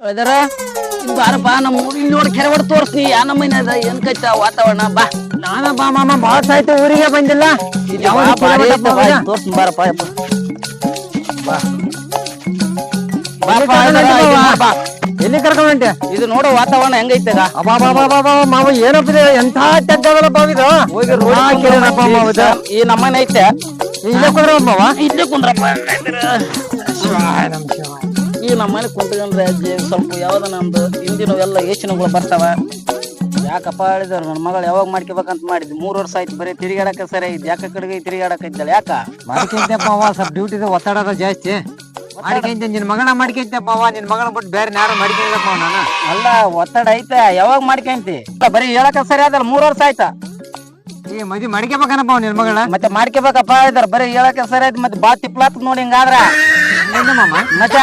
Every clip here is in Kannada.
ಅದರ ಬಾರಪ್ಪ ನಮ್ಮ ಊರ್ ಇಲ್ಲಿ ನೋಡಿ ಕೆರೆ ಹೊಡ್ ತೋರಿಸ್ನಿ ಯಾ ನಮ್ಮನೆ ಅದ ಏನ್ ಕೈತ ವಾತಾವರಣ? ಬಾ. ನಾನ ಬಾ ಮಾಮ ಬಾಸ್ ಆಯ್ತು ಊರಿಗೆ ಬಂದಿಲ್ಲ. ಬಾ, ಬಾ, ತೋರ್ಸ್ತೀನಿ ಬಾರಪ್ಪ. ಬಾ. ಬಾ. ಎಲ್ಲಿ ಕರ್ಕೊಂಡ್ ಇದು ನೋಡು ವಾತಾವರಣ ಹೆಂಗೈತೆ ಬಾ ಬಾ ಬಾ ಬಾ ಮಾವ ಏನಪ್ಪ ಇದು ಎಂಥ ತೆಗ್ದವಲ್ಲಪ್ಪ ಇದು? ಹೋಗಿ ಎಂಥ ರೋಡ್ ಕೆರೆನಪ್ಪ ಮಾವ ಇದು. ಈ ನಮ್ಮನೆ ಐತೆ. ಇಲ್ಲೇ ಕುಂದ್ರಪ್ಪ ಇಲ್ಲೇ ಕುಂದ್ರಪ್ಪ. ಈ ನಮ್ಮನೆ ಕುಂತ್ಕೊಂಡ್ರೆ ಅಜ್ಜಿ ಸ್ವಲ್ಪ ಯಾವ್ದ ನಮ್ದು ಹಿಂದಿನ ಎಲ್ಲ ಯೋಚನೆಗಳು ಬರ್ತಾವ. ಯಾಕಪ್ಪ ಹೇಳಿದ್ರು ನನ್ನ ಮಗಳು ಯಾವಾಗ ಮಾಡ್ಕೋಬೇಕಂತ ಮಾಡಿದ್ವಿ ಮೂರು ವರ್ಷ ಆಯ್ತು ಬರೀ ತಿರುಗಾಡಕ್ಕೆ ಸರಿ ಐತಿ ಯಾಕ ಕಡೆಗೆ ತಿರುಗಾಡಕ್ಕೆ ಇದ್ದಾಳೆ? ಯಾಕ? ಮಾಡ್ಕೊಂತಪ್ಪ ಅವ ಸ್ವಲ್ಪ ಡ್ಯೂಟಿದ ಒತ್ತಡ? ಜಾಸ್ತಿ ಮಾಡ್ಕೊಂತ ನಿನ್ ಮಗನ ಮಾಡ್ಕೊಂತಪ್ಪ ಅವ ನಿನ್ ಮಗನ ಬಿಟ್ಟು ಬೇರೆ ಯಾರು ಮಾಡ್ಕೊಂಡಪ್ಪ ನಾನು. ಅಲ್ಲ ಒತ್ತಡ ಐತೆ. ಯಾವಾಗ ಮಾಡ್ಕೊಂತಿ ಬರೀ ಹೇಳಕ ಸರಿ ಅದಲ್ಲ ಮೂರ್ ವರ್ಷ ಆಯ್ತಾ? ಈ ಮದಿ ಮಾಡ್ಕೋಬೇಕನಪ್ಪ ನಿನ್ ಮಗಳ ಮತ್ತೆ ಮಾಡ್ಕೋಬೇಕಪ್ಪ ಹೇಳಿದಾರೆ ಬರೀ ಹೇಳಕ ಸರಿ ಆಯ್ತು. ಮತ್ತೆ ಬಾ ತಿಪ್ಲಾತ್ ನೋಡಿ ಹಿಂಗಾದ್ರ. ಮತ್ತೆ?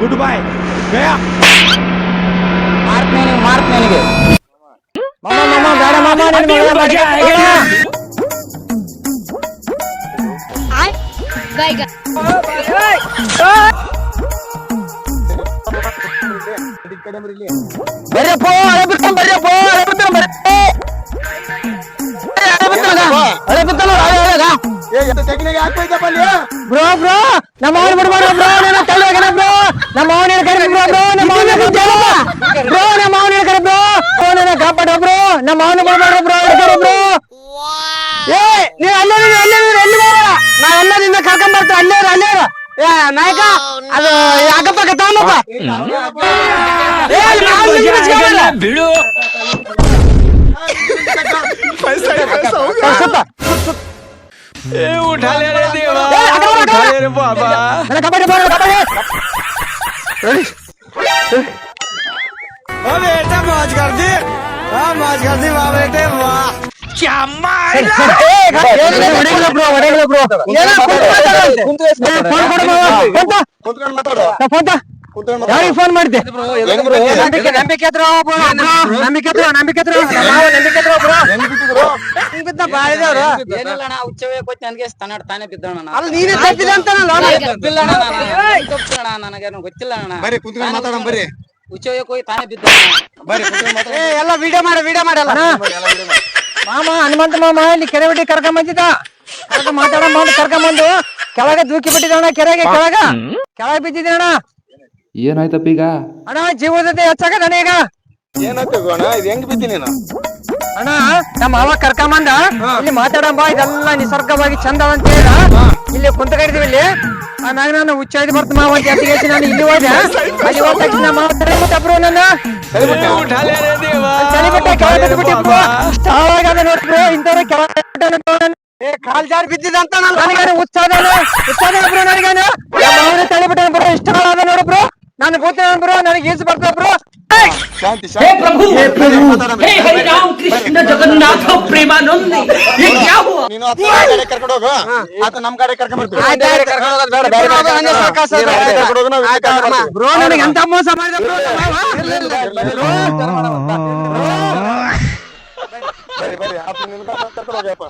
ಗುಡ್ ಬಾಯ್ ಗಯಾ ಮಾರ್ಕ್ ಮಾರ್ಕ್ ನನಗೆ ಮಾಮ ಮಾಮ ಬೇಡ ಮಾಮ ನಿನ್ನ ಮಜಾ ಆಗಿದೆ ಆಯ್ ಗೈ ಗೈ ಬರ್ರಪ್ಪ ಅಳೆ ಬಿಟ್ಕೊಂಡು ಬರ್ರಪ್ಪ ಅಳೆ ಬಿಟ್ಕೊಂಡು ಬರ್ರಪ್ಪ ಅಳೆ ಬಿತ್ತಲ್ಲ ಅಳೆ ಬಿತ್ತಲ್ಲ ಅಳೆ ಅಳೆಗ ಏ ಎಂತ ಟೆಕ್ನಿಕ್ ಹಾಕ್ಬೇಕಪ್ಪ ಅಲ್ಲಿ ಬ್ರೋ ಬ್ರೋ ನಮ್ಮ ಅವನ ಕರೆ ಬ್ರೋ ಬ್ರೋ ನಮ್ಮ ಅವನ ಬ್ರೋ ನಮ್ಮ ಅವನ ಕರೆ ಬ್ರೋ ಅವನ ಕಾಪಾಡ ಬ್ರೋ ನಮ್ಮ ಅವನ ಬಿಡ್ಬೇಡ ಬ್ರೋ ಹಿಡ್ಕರೆ ಬ್ರೋ ಏ ನೀ ಅಲ್ಲೇ ನೀನು ಅಲ್ಲೇ ನೀನು ಎಲ್ಲಿ ಬರ ನಾ ಎಲ್ಲ ನಿನ್ನ ಕರ್ಕೊಂಡ್ ಬರ್ತೀನಿ ಅಲ್ಲೇ ಇರು, ಅಲ್ಲೇ ಇರು. ಏ ನಾಯಕ ಅದು ಯಾಕಪ್ಪ ಕತ್ತಾವನಪ್ಪ ಏ ಅಲ್ಲಿ ಮಾಲ್ ಬಿಚ್ಚಿ ಬಿಚ್ಕೊಬಲ್ಲ. ಸ್ವಲ್ಪ उठा ले रे देवा ए, अगल बगल, उठा अगल। ले रे बाबा ਓ ਬੇਟਾ ਮਾਜ ਕਰਦੀ ਆ ਮਾਜ ਕਰਦੀ ਵਾਹ ਬੇਟੇ ਵਾਹ ఫోన్ కూడా ఫోన్ ఫోన్ ಯಾರಿಗೆ ಫೋನ್ ಮಾಡಿದ್ದೆ? ನಂಬಿಕೆ ನಂಬಿಕೆ ನಂಬಿಕೆ ತಾನೇ ಅಲ್ಲ ನೀನೇ ಅಂತ ಗೊತ್ತಿಲ್ಲ ನನಗೇನು ಗೊತ್ತಿಲ್ಲ ಅಣ್ಣ. ಬರೀ ಮಾತಾಡೋಣ ಬರೀ ಹೋಗಿ ತಾನೇ ಬಿದ್ದ ಎಲ್ಲ ವಿಡಿಯೋ ಮಾಡ ವಿಡಿಯೋ ಮಾಡಲ್ಲ ಮಾಮ ಹನುಮಂತ ಮಾಮ ಇಲ್ಲಿ ಕೆರೆ ಬಿಟ್ಟು ಕರ್ಕೊಂಡ್ ಬಂದಿದ್ದ. ಕರ್ಕೊಂಡ್ ಮಾತಾಡ ಕರ್ಕೊಂಡ್ ಬಂದು. ಕೆಳಗೆ ದೂಕಿ ಬಿಟ್ಟಿದ್ದಣ್ಣ ಕೆರೆಗೆ ಕೆಳಗ. ಕೆಳಗೆ ಬಿದ್ದಿದ್ದಣ್ಣ ಏನಾಯ್ತಪ್ಪ ಈಗ? ಅಣ್ಣ ಜೀವದತೆ ಹೆಚ್ಚಾಗದ ಅಣ್ಣ ಈಗ? ಏನಾಯ್ತು ಇದು ಹೆಂಗ್ ಬಿದ್ದಿ ನೀನು? ಅಣ್ಣ ನಮ್ಮ ಅವ ಕರ್ಕೊಂಬಂದ ಇಲ್ಲಿ ಮಾತಾಡಂಬ ಇದೆಲ್ಲ ನಿಸರ್ಗವಾಗಿ ಚಂದ ಅಂತ ಹೇಳ ಇಲ್ಲಿ ಕುಂತಕೊಂಡಿದ್ವಿ ಇಲ್ಲಿ. ನಾಗ ನಾನು ಹುಚ್ಚಾಯ್ದು ಬರ್ತ ಮಾವ ಅಂತ ಅತ್ತಿಗೆ ಹೇಳ್ತೀನಿ ನಾನು ಇಲ್ಲಿ ಹೋದೆ. ಅಲ್ಲಿ ಹೋದ ತಕ್ಷಣ ಮಾವ ತಡೆಬಿಟ್ಟಬ್ರು ನನ್ನ. ತಡೆಬಿಟ್ಟ ಕೆಳಗೆ ಬಿದ್ದುಬಿಟ್ಟಿಬ್ರು ಸ್ಟಾವಾಗ ನೋಡ್ಬ್ರು ಇಂಥವ್ರ ಕೆಳಗೆ ಕಾಲ್ ಜಾರಿ ಬಿದ್ದಿದಂತ ನಾನು. ನನಗೇನು ಉತ್ಸಾಹ ಉತ್ಸಾಹ ಬ್ರು ನನಗೇನು? ತಡೆಬಿಟ್ಟ ಬ್ರು ನಾನು ಗೊತ್ತಿಲ್ಲ ಬ್ರೋ ನನಗೆ ಈಜು ಬರ್ತದ ಬ್ರೋ ಶಾಂತಿ ಶಾಂತಿ हे हरि राम कृष्ण जगन्नाथ प्रेमानंद ये क्या हुआ ನೀನು ಆತ ನಮ್ ಗಾಡಿ ಕರ್ಕೊಂಡು ಹೋಗು ಆತ ನಮ್ ಗಾಡಿ ಕರ್ಕೊಂಡ್ ಬರ್ತೀವಿ ಆಯ್ತ್ ಆಯ್ತ್ ಕರ್ಕೊಂಡ್ ಹೋಗೋದ್ ಬೇಡ, ಬೇರೆ ಗಾಡಿ ಕರ್ಕೊಂಡ್ ಹೋಗೋದು. ಸಾಕಾಸ್ ಅದ. ಬೇರೆ ಗಾಡಿ ಕರ್ಕೊಂಡ್ ಹೋಗೋಣ, ನಾವು ಆಯ್ತ್ ಕರ್ಕೊಂಡ್ ಅಮ್ಮ. ಬರ್ತೀವಿ. ಬ್ರೋ ನನಗೆ ಎಂತ ಮೋಸ ಮಾಡಿದ ಬ್ರೋ ನಮ್ಮ ಮಾವ. ಬರ್ರಿ ಬರ್ರಿ ಆತ ನಿನ್ನ ಕರ್ಕೊಂಡು ಹೋಗಪ್ಪ